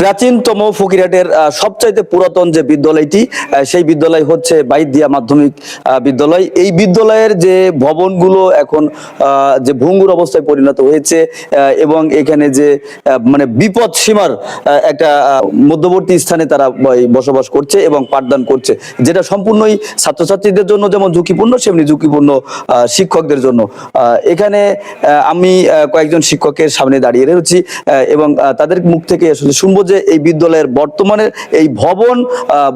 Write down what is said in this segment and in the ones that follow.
প্রাচীনতম ফকিরহাটের আহ, সবচাইতে পুরাতন যে বিদ্যালয়টি সেই বিদ্যালয় হচ্ছে বাইদিয়া মাধ্যমিক বিদ্যালয়। এই বিদ্যালয়ের যে ভবনগুলো এখন যে ভঙ্গুর অবস্থায় পরিণত হয়েছে এবং এখানে যে মানে বিপদ সীমার একটা মধ্যবর্তী স্থানে তারা বসবাস করছে এবং পাঠদান করছে যেটা সম্পূর্ণই ছাত্রছাত্রীদের জন্য যেমন ঝুঁকিপূর্ণ সেমনি ঝুঁকিপূর্ণ শিক্ষকদের জন্য। এখানে আমি কয়েকজন শিক্ষকের সামনে দাঁড়িয়ে রয়েছি এবং তাদের মুখ থেকে আসলে শুনব যে এই বিদ্যালয়ের বর্তমানে এই ভবন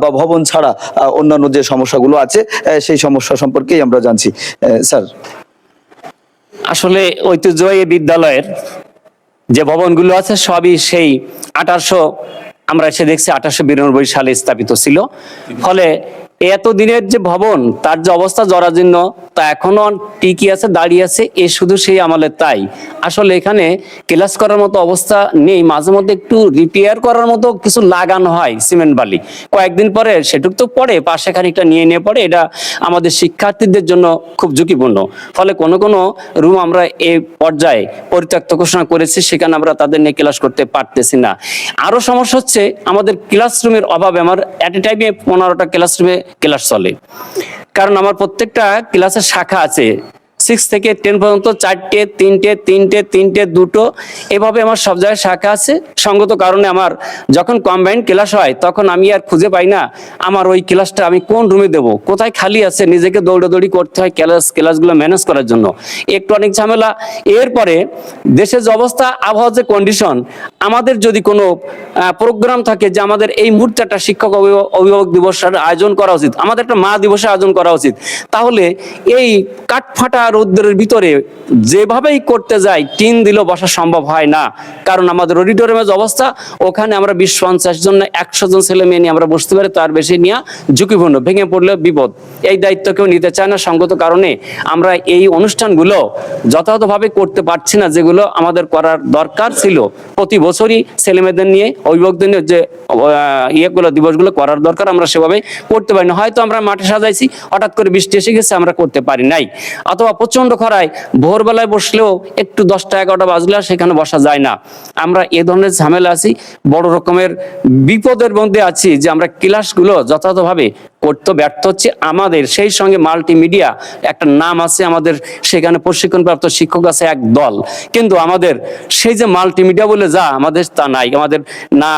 বা ভবন ছাড়া অন্যান্য যে সমস্যাগুলো আছে সেই সমস্যা সম্পর্কেই আমরা জানছি। স্যার। আসলে ঐতিহ্যবাহী বিদ্যালয়ের যে ভবনগুলো আছে সবই সেই আঠারোশো আমরা এসে দেখছি আঠারোশো বিরানব্বই সালে স্থাপিত ছিল। ফলে এত দিনের যে ভবন, তার যে অবস্থা জরাজীর্ণ, তা এখনও টিকি আছে, দাঁড়িয়ে আছে, এ শুধু সেই আমলের তাই। আসলে এখানে ক্লাস করার মতো অবস্থা নেই, মাঝে মধ্যে একটু রিপেয়ার করার মতো কিছু লাগানো হয় সিমেন্ট বালি। কয়েকদিন পরে সেটুক তো পড়ে পাশে খানিকটা নিয়ে নিয়ে পড়ে এটা আমাদের শিক্ষার্থীদের জন্য খুব ঝুঁকিপূর্ণ। ফলে কোনো কোনো রুম আমরা এ পর্যায়ে পরিত্যক্ত ঘোষণা করেছি, সেখানে আমরা তাদের নিয়ে ক্লাস করতে পারতেছি না। আরও সমস্যা হচ্ছে, আমাদের ক্লাসরুমের অভাবে, আমার অ্যাট এ টাইমে পনেরোটা ক্লাসরুমে ক্লাস চলে। কারণ আমার প্রত্যেকটা ক্লাসের শাখা আছে। সিক্স থেকে টেন পর্যন্ত চারটে, তিনটে তিনটে তিনটে, দুটো, এভাবে আমার সব জায়গায় শাখা আছে। সঙ্গত কারণে আমার যখন কম্বাইন্ড ক্লাস হয়, তখন আমি আর খুঁজে পাই না আমার ওই ক্লাসটা আমি কোন রুমে দেবো? কোথায় খালি আছে? নিজেকে দৌড়াদৌড়ি করতে হয় ক্লাস ক্লাসগুলো ম্যানেজ করার জন্য। একটু অনেক ঝামেলা। এরপরে দেশের যে অবস্থা, আবহাওয়ার যে কন্ডিশন আমাদের যদি কোনো প্রোগ্রাম থাকে যে আমাদের এই মুহূর্তে একটা শিক্ষক অভিভাবক- অভিভাবক দিবসের আয়োজন করা উচিত, আমাদের একটা মা দিবসের আয়োজন করা উচিত, তাহলে এই কাঠফাটা রৌদ্রের ভিতরে যেভাবেই করতে যাই, টিন দিলেও বসা সম্ভব হয় না। কারণ আমাদের অডিটোরিয়ামের যে অবস্থা, ওখানে আমরা বিশ পঞ্চাশ জন, একশো জন ছেলে মেয়ে নিয়ে আমরা বসতে পারি, তার বেশি নিয়ে ঝুঁকিপূর্ণ, ভেঙে পড়লে বিপদ। এই দায়িত্ব কেউ নিতে চায় না, সঙ্গত কারণে আমরা এই অনুষ্ঠানগুলো যথাযথভাবে করতে পারছি না, যেগুলো আমাদের করার দরকার ছিল। প্রতি বছরই ছেলে মেয়েদের নিয়ে, অভিভাবকদের নিয়ে যে ইয়েগুলো, দিবসগুলো করার দরকার, আমরা সেভাবে করতে পারি না। হয়তো আমরা মাঠে সাজাইছি, হঠাৎ করে বৃষ্টি এসে গেছে, আমরা করতে পারি নাই। অথবা প্রচণ্ড খরায়, ভোরবেলায় বসলেও একটু দশটা এগারোটা বাজলে সেখানে বসা যায় না। আমরা এ ধরনের ঝামেলা আছি, বড় রকমের বিপদের মধ্যে আছি যে আমরা ক্লাসগুলো যথাযথভাবে করতে ব্যর্থ হচ্ছে আমাদের। সেই সঙ্গে মাল্টিমিডিয়া একটা নাম আছে আমাদের, সেখানে প্রশিক্ষণপ্রাপ্ত শিক্ষক আছে এক দল। কিন্তু আমাদের সেই যে মাল্টিমিডিয়া বলে যা আমাদের তা নাই। আমাদের না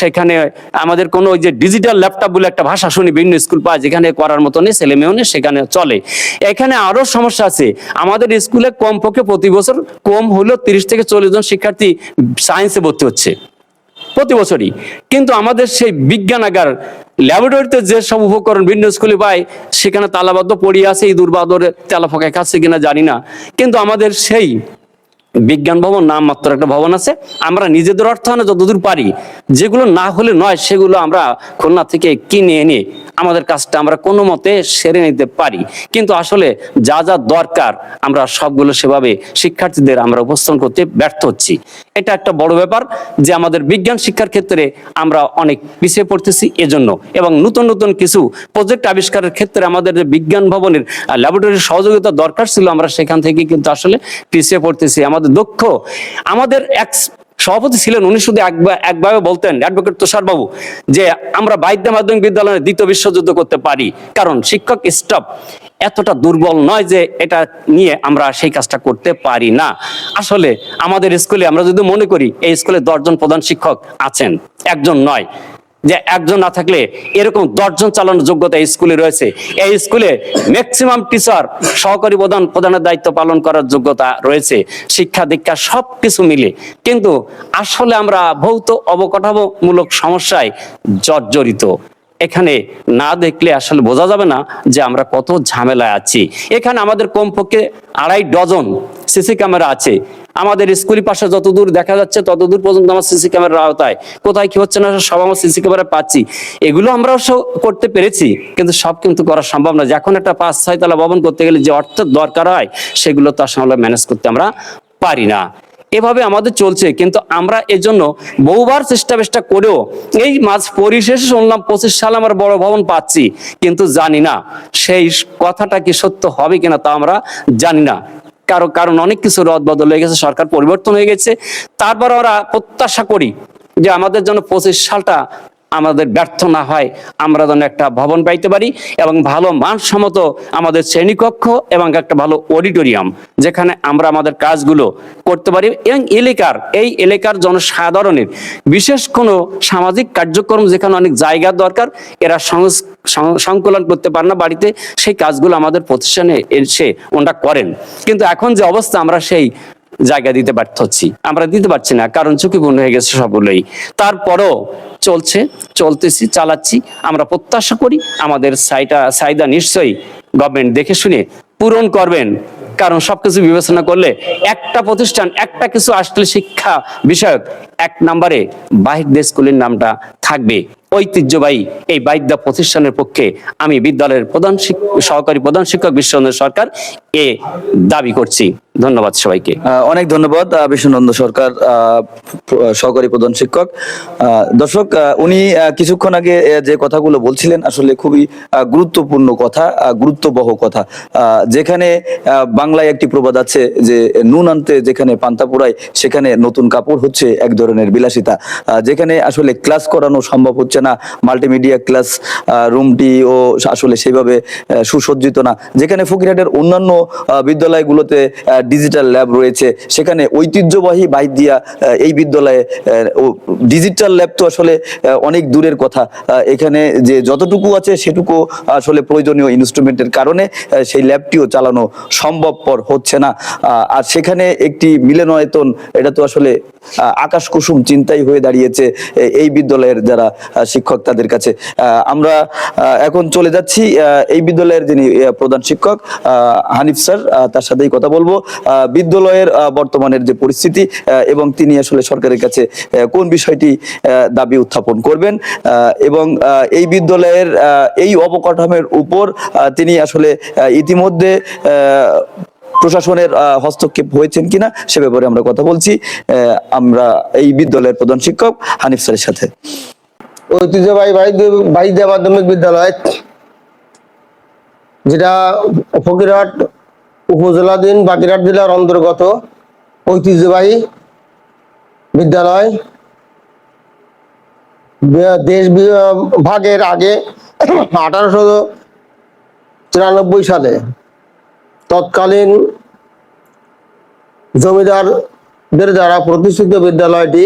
সেখানে আমাদের কোনো ওই যে ডিজিটাল ল্যাপটপ বলে একটা ভাষা শুনি, বিভিন্ন স্কুল পায়, যেখানে করার মতো নেই, ছেলে নেই সেখানে চলে। এখানে আরও সমস্যা আছে। আমাদের স্কুলে কমপক্ষে প্রতি বছর কম হলেও তিরিশ থেকে চল্লিশ জন শিক্ষার্থী সায়েন্সে ভর্তি হচ্ছে। প্রতি বছরই। কিন্তু আমাদের সেই বিজ্ঞানাগার ল্যাবরেটরিতে যে সব উপকরণ ভিন্ন স্কুলে পাই সেখানে তালাবদ্ধ পড়িয়ে আছে, ইঁদুর তেলা ফোকায় খাচ্ছে কিনা জানি না। কিন্তু আমাদের সেই বিজ্ঞান ভবন নাম মাত্র একটা ভবন আছে। আমরা নিজেদের অর্থায়নে যতদূর পারি, যেগুলো না হলে নয়, সেগুলো আমরা খুলনা থেকে কিনে এনে আমাদের কাজটা আমরা কোনো মতে সেরে নিতে পারি। কিন্তু আসলে যা যা দরকার আমরা সবগুলো সেভাবে শিক্ষার্থীদের আমরা উপস্থাপন করতে ব্যর্থ হচ্ছি। এটা একটা বড় ব্যাপার যে আমাদের বিজ্ঞান শিক্ষার ক্ষেত্রে আমরা অনেক পিছিয়ে পড়তেছি এজন্য। এবং নতুন নতুন কিছু প্রজেক্ট আবিষ্কারের ক্ষেত্রে আমাদের যে বিজ্ঞান ভবনের ল্যাবরেটরির সহযোগিতা দরকার ছিল, আমরা সেখান থেকে কিন্তু আসলে পিছিয়ে পড়তেছি। আমাদের দক্ষ, আমাদের সভাপতি ছিলেন, উনি শুধু একবার একভাবে বলতেন অ্যাডভোকেট তুষার বাবু যে আমরা বাইদ্য মাধ্যমিক বিদ্যালয়ে দ্বিতীয় বিশ্বযুদ্ধ করতে পারি। কারণ শিক্ষক স্টাফ এতটা দুর্বল নয় যে এটা নিয়ে আমরা সেই কাজটা করতে পারি না। আসলে আমাদের স্কুলে আমরা যদি মনে করি, এই স্কুলে দশজন প্রধান শিক্ষক আছেন, একজন নয়। যে একজন না থাকলে এরকম দশজন চালানোর যোগ্যতা স্কুলে রয়েছে। এই স্কুলে ম্যাক্সিমাম টিচার সহকারী প্রধান, প্রধানের দায়িত্ব পালন করার যোগ্যতা রয়েছে। শিক্ষা, দীক্ষা সব কিছু মিলে। কিন্তু আসলে আমরা ভৌত অবকাঠামোমূলক সমস্যায় জর্জরিত। এখানে না দেখলে আসলে বোঝা যাবে না যে আমরা কত ঝামেলায় আছি। এখানে আমাদের কমপক্ষে আড়াই ডজন সিসি ক্যামেরা আছে। আমাদের স্কুলের পাশে যতদূর দেখা যাচ্ছে, ততদূর পর্যন্ত আমার সিসি ক্যামেরার আওতায়। কোথায় কি হচ্ছে না, সব আমার সিসি ক্যামেরা পাচ্ছি। এগুলো আমরা অবশ্য করতে পেরেছি, কিন্তু সব কিন্তু করা সম্ভব না। যখন একটা পাঁচ ছয় তলা ভবন করতে গেলে যে অর্থের দরকার হয়, সেগুলো তো আসলে ম্যানেজ করতে আমরা পারি না। এভাবে আমাদের চলছে। কিন্তু আমরা এজন্য বহুবার চেষ্টা বেষ্টা করেও এই মাঝ পরিশেষে শুনলাম পঁচিশ সালে আমরা বড় ভবন পাচ্ছি। কিন্তু জানি না সেই কথাটা কি সত্য হবে কিনা তা আমরা জানি না। কারও কারণ অনেক কিছু রদ বদল হয়ে গেছে, সরকার পরিবর্তন হয়ে গেছে। তারপর আমরা প্রত্যাশা করি যে আমাদের জন্য পঁচিশ সালটা আমাদের ব্যর্থ না হয়, আমরা যেন একটা ভবন পাইতে পারি এবং ভালো মানসম্মত আমাদের শ্রেণীকক্ষ এবং একটা ভালো অডিটোরিয়াম, যেখানে আমরা আমাদের কাজগুলো করতে পারি এবং এলাকার, এই এলাকার জনসাধারণের বিশেষ কোনো সামাজিক কার্যক্রম যেখানে অনেক জায়গা দরকার, এরা সংকলন করতে পারে না বাড়িতে, সেই কাজগুলো আমাদের প্রতিষ্ঠানে এসে ওনারা করেন। কিন্তু এখন যে অবস্থা, আমরা সেই জায়গা দিতে ব্যর্থ হচ্ছি। আমরা দিতে পারছি না, কারণ ঝুঁকিপূর্ণ হয়ে গেছে সবগুলোই। তারপরও চলছে, চলতেছি, চালাচ্ছি। আমরা প্রত্যাশা করি আমাদের চাহিদা সাইদা নিশ্চয়ই গভর্নমেন্ট দেখে শুনে পূরণ করবেন। কারণ সবকিছু বিবেচনা করলে একটা প্রতিষ্ঠান, একটা কিছু আসলে শিক্ষা বিষয়ক, এক নম্বরে বাহির স্কুলের নামটা থাকবে। ঐতিহ্যবাহী এই বাইদ্যা প্রতিষ্ঠানের পক্ষে আমি বিদ্যালয়ের প্রধান সহকারী প্রধান শিক্ষক বিশ্বচন্দ্র সরকার এ দাবি করছি। ধন্যবাদ সবাইকে। অনেক ধন্যবাদ বিষ্ণুনন্দ সরকার সহকারী প্রধান শিক্ষক। দর্শক উনি কিছুক্ষণ আগে যে কথাগুলো বলছিলেন আসলে খুবই গুরুত্বপূর্ণ কথা গুরুত্ববহ কথা। যেখানে বাংলায় একটি প্রবাদ আছে যে নুন আনতে যেখানে পান্তা পোড়ায়, সেখানে নতুন কাপড় হচ্ছে এক ধরনের বিলাসিতা। যেখানে আসলে ক্লাস করানো সম্ভব হচ্ছে না, মাল্টিমিডিয়া ক্লাস রুমটি ও আসলে সেইভাবে সুসজ্জিত না। যেখানে ফকিরহাটের অন্যান্য বিদ্যালয়গুলোতে ডিজিটাল ল্যাব রয়েছে, সেখানে ঐতিহ্যবাহী বাইক দিয়া এই বিদ্যালয়ে ডিজিটাল ল্যাব তো আসলে অনেক দূরের কথা। এখানে যে যতটুকু আছে সেটুকু আসলে প্রয়োজনীয় ইনস্ট্রুমেন্টের কারণে সেই ল্যাবটিও চালানো সম্ভবপর হচ্ছে না। আর সেখানে একটি মিলনায়তন, এটা তো আসলে আকাশ কুসুম চিন্তাই হয়ে দাঁড়িয়েছে এই বিদ্যালয়ের যারা শিক্ষক তাদের কাছে। আমরা এখন চলে যাচ্ছি এই বিদ্যালয়ের যিনি প্রধান শিক্ষক হানিফ স্যার তার সাথেই কথা বলব। বিদ্যালয়ের বর্তমানের যে পরিস্থিতি এবং তিনি আসলে সরকারের কাছে কোন বিষয়টি দাবি উত্থাপন করবেন এবং এই বিদ্যালয়ের এই অবকাঠামোর উপর তিনি আসলে ইতিমধ্যে প্রশাসনের হস্তক্ষেপ হয়েছেন কিনা, সে ব্যাপারে আমরা কথা বলছি। আমরা এই বিদ্যালয়ের প্রধান শিক্ষক হানিফ স্যারের সাথে। ঐতিহ্যবাহী মাধ্যমিক বিদ্যালয়, যেটা ফকিরহাট উপজেলাধীন বাগেরহাট জেলার অন্তর্গত ঐতিহ্যবাহী বিদ্যালয়। দেশ বি- ভাগের আগে আঠারোশো তিরানব্বই সালে তৎকালীন জমিদারদের দ্বারা প্রতিষ্ঠিত বিদ্যালয়টি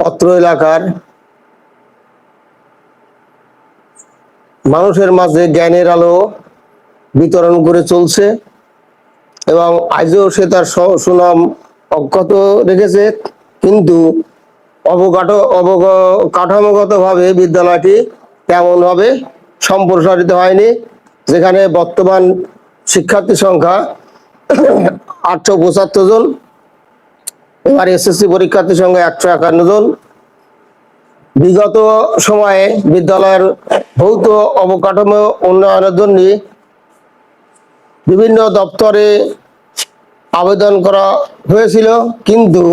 অত্র এলাকার মানুষের মাঝে জ্ঞানের আলো বিতরণ করে চলছে এবং আজও সে তার সুনাম অক্ষত রেখেছে। কিন্তু অবকাঠ অবকাঠামোগত ভাবে বিদ্যালয়টি তেমনভাবে সম্প্রসারিত হয়নি, যেখানে বর্তমান শিক্ষার্থী সংখ্যা আটশো পঁচাত্তর জন, এবার এসএসসি পরীক্ষার্থী সংখ্যা একশো একান্ন জন। বিগত সময়ে বিদ্যালয়ের ভৌত অবকাঠামো উন্নয়নের জন্য বিভিন্ন দপ্তরে আবেদন করা হয়েছিল, কিন্তু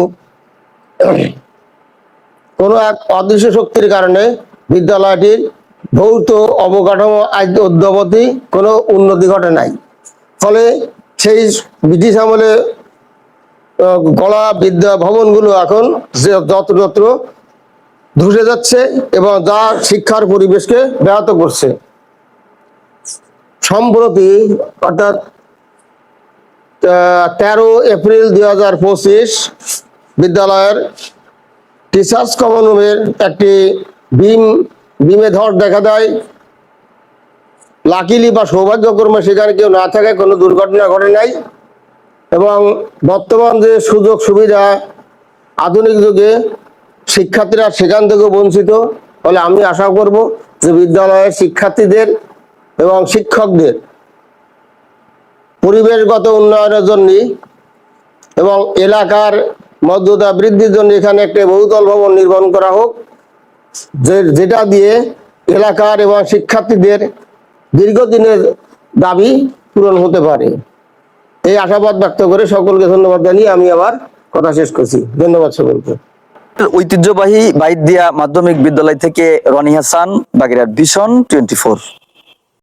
কোনো এক অদৃশ্য শক্তির কারণে বিদ্যালয়টির ভৌত অবকাঠামো আজ অদ্যাবধি কোনো উন্নতি ঘটে নাই। ফলে সেই ব্রিটিশ আমলে গলা বিদ্যা ভবনগুলো এখন যত্র যত্রতত্র ধসে যাচ্ছে এবং যা শিক্ষার পরিবেশকে ব্যাহত করছে। সম্প্রতি, অর্থাৎ তেরো এপ্রিল দুই হাজার পঁচিশ বিদ্যালয়ের টিচার্স কমন রুমের একটি বিম, বিমে ধর দেখা দেয়। লাকিলি বা সৌভাগ্যক্রমে সেখানে কেউ না থাকায় কোনো দুর্ঘটনা ঘটে নাই এবং বর্তমান যে সুযোগ সুবিধা আধুনিক যুগে শিক্ষার্থীরা সেখান থেকে বঞ্চিত ফলে আমি আশা করব যে বিদ্যালয়ের শিক্ষার্থীদের এবং শিক্ষকদের পরিবেশগত উন্নয়নের জন্য এবং এলাকার মর্যাদা বৃদ্ধির জন্য এখানে একটি বহুতল ভবন নির্মাণ করা হোক যেটা দিয়ে এলাকার এবং শিক্ষার্থীদের দীর্ঘদিনের দাবি পূরণ হতে পারে। এই আশাবাদ ব্যক্ত করে সকলকে ধন্যবাদ জানিয়ে আমি আবার কথা শেষ করছি। ধন্যবাদ সকলকে। ঐতিহ্যবাহী বাইদিয়া মাধ্যমিক বিদ্যালয় থেকে রনি হাসান, বাগেরহাট ভিশন টোয়েন্টি